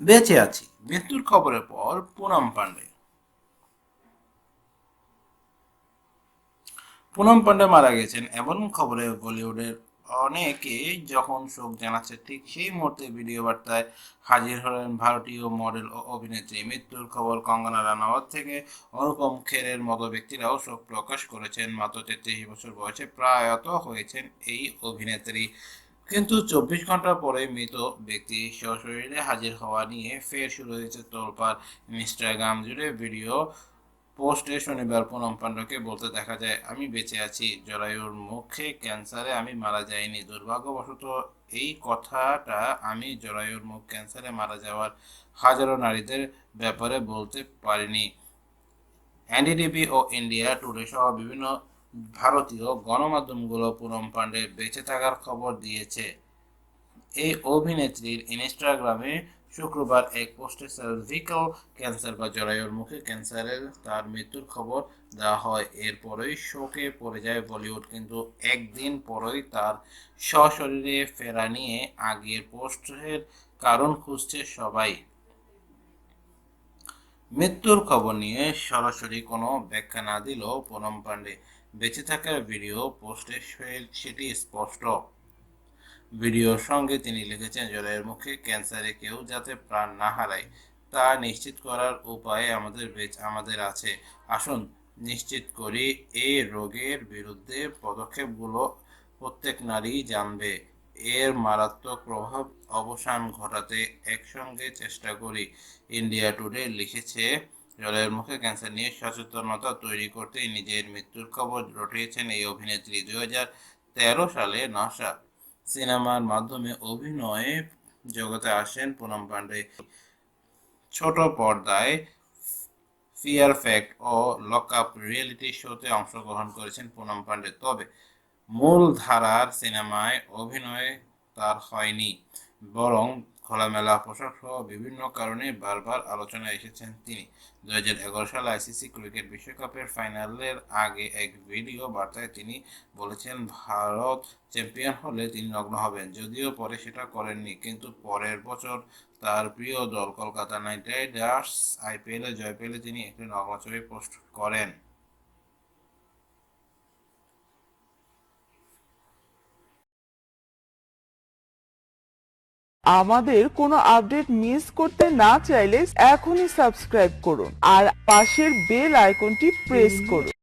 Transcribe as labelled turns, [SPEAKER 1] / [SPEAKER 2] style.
[SPEAKER 1] বেঁচে আছি। মৃত্যুর খবরের পর পুনম পান্ডে পুনম পান্ডে মারা গেছেন এমন খবরে বলিউডের অনেকে যখন শোক জানাচ্ছে, ঠিক সেই মুহূর্তে ভিডিও বার্তায় হাজির হলেন ভারতীয় মডেল ও অভিনেত্রী। মৃত্যুর খবর কঙ্গনা রানাওয়াত থেকে। অনুপম খেরের মতো ব্যক্তিরাও শোক প্রকাশ করেছেন। মাত্র তেত্রিশ বছর বয়সে প্রায়ত হয়েছেন এই অভিনেত্রী। কিন্তু চব্বিশ ঘণ্টা পরে মৃত ব্যক্তি সশরীরে হাজির হওয়া নিয়ে ফের শুরু হয়েছে তোলপাড়। ইনস্টাগ্রাম জুড়ে ভিডিও পোস্টে শনিবার পুনম পাণ্ডকে বলতে দেখা যায়, আমি বেঁচে আছি। জরায়ুর মুখে ক্যান্সারে আমি মারা যাইনি। দুর্ভাগ্যবশত এই কথাটা আমি জরায়ুর মুখ ক্যান্সারে মারা যাওয়ার হাজারো নারীদের ব্যাপারে বলতে পারিনি। এনডিটিভি ও ইন্ডিয়া টুডে সহ বিভিন্ন ভারতীয় গণমাধ্যমগুলো পুনম পাণ্ডে বেঁচে থাকার খবর দিয়েছে। এই অভিনেত্রীর ইনস্টাগ্রামে শুক্রবার এক পোস্টে সার্ভিক্যাল ক্যান্সার বা জরায়ুর মুখে ক্যান্সারের তার মৃত্যুর খবর দেওয়া হয়। এরপরেই শোকে পড়ে যায় বলিউড, কিন্তু একদিন পরেই তার সশরীরে ফেরা নিয়ে আগের পোস্টের কারণ খুঁজছে সবাই। মৃত্যুর খবর নিয়ে সরাসরি কোনো ব্যাখ্যা না দিলেও পুনম পাণ্ডে বেঁচে থাকার ভিডিও পোস্টে সেটি স্পষ্ট। ভিডিওর সঙ্গে তিনি লিখেছেন, জলের মুখে ক্যান্সারে কেউ যাতে প্রাণ না হারায়, তা নিশ্চিত করার উপায় আমাদের আমাদের আছে। আসুন, নিশ্চিত করি এই রোগের বিরুদ্ধে পদক্ষেপগুলো প্রত্যেক নারী জানবে। এর মারাত্মক প্রভাব অবসান ঘটাতে একসঙ্গে চেষ্টা করি। ইন্ডিয়া টুডে লিখেছে জলের মুখে ক্যান্সার নিয়ে সচেতনতা তৈরি করতে নিজের মৃত্যুর খবর রটিয়েছেন এই অভিনেত্রী দুই হাজার তেরো সালে নাসা সিনেমার মাধ্যমে অভিনয়ে জগতে আসেন পুনম পান্ডে। ছোট পর্দায় ফিয়ার ফ্যাক্ট ও লক আপ রিয়েলিটি শোতে অংশগ্রহণ করেছেন পুনম পান্ডে। তবে মূল ধারার সিনেমায় অভিনয় তার হয়নি, বরং খোলামেলা পোশাক সহ বিভিন্ন কারণে বারবার আলোচনায় এসেছেন তিনি। দু হাজার এগারো সালে আইসিসি ক্রিকেট বিশ্বকাপের ফাইনালের আগে এক ভিডিও বার্তায় তিনি বলেছেন, ভারত চ্যাম্পিয়ন হলে তিনি নগ্ন হবেন। যদিও পরে সেটা করেননি, কিন্তু পরের বছর তার প্রিয় দল কলকাতা নাইট রাইডার্স আইপিএলে জয় পেলে তিনি একটি নগ্ন ছবি পোস্ট করেন।
[SPEAKER 2] আমাদের কোনো আপডেট মিস করতে না চাইলে এখনই সাবস্ক্রাইব করুন আর পাশের বেল আইকনটি প্রেস করুন।